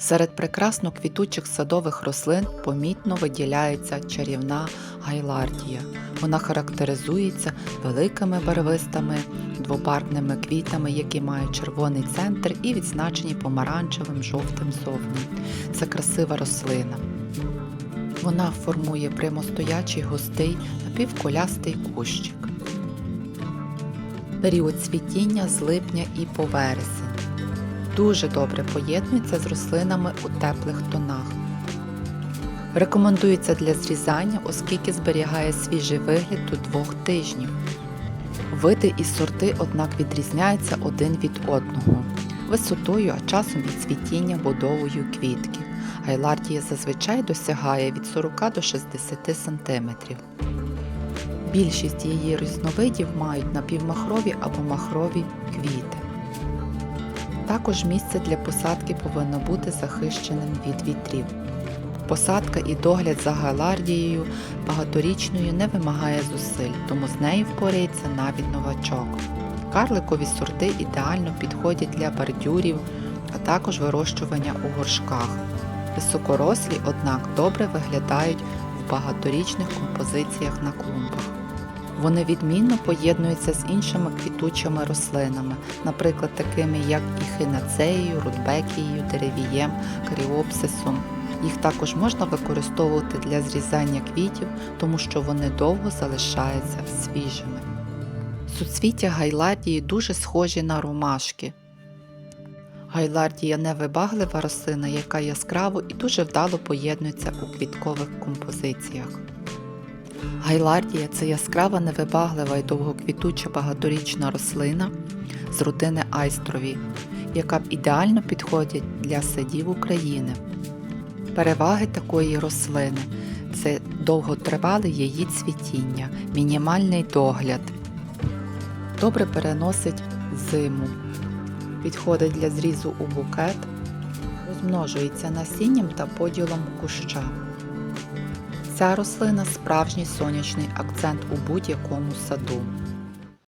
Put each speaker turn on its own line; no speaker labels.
Серед прекрасно квітучих садових рослин помітно виділяється чарівна гайлардія. Вона характеризується великими барвистими двобарвними квітами, які мають червоний центр і відзначені помаранчевим жовтим зовні. Це красива рослина. Вона формує прямостоячий густий напівкулястий кущик. Період цвітіння з липня і по вересень. Дуже добре поєднується з рослинами у теплих тонах. Рекомендується для зрізання, оскільки зберігає свіжий вигляд до двох тижнів. Види і сорти, однак, відрізняються один від одного висотою, а часом від цвітіння будовою квітки. Гайлардія зазвичай досягає від 40 до 60 см. Більшість її різновидів мають напівмахрові або махрові квіти. Також місце для посадки повинно бути захищеним від вітрів. Посадка і догляд за галардією багаторічною не вимагає зусиль, тому з нею впорається навіть новачок. Карликові сорти ідеально підходять для бордюрів, а також вирощування у горшках. Високорослі, однак, добре виглядають в багаторічних композиціях на клумбах. Вони відмінно поєднуються з іншими квітучими рослинами, наприклад, такими як іхинацеєю, рудбекією, деревієм, каріопсисом. Їх також можна використовувати для зрізання квітів, тому що вони довго залишаються свіжими. Суцвіття гайлардії дуже схожі на ромашки. Гайлардія невибаглива рослина, яка яскраво і дуже вдало поєднується у квіткових композиціях. Гайлардія це яскрава невибаглива і довгоквітуча багаторічна рослина з родини айстрові, яка б ідеально підходить для садів України. Переваги такої рослини це довготривале її цвітіння, мінімальний догляд, добре переносить зиму, підходить для зрізу у букет, розмножується насінням та поділом куща. Ця рослина справжній сонячний акцент у будь-якому саду.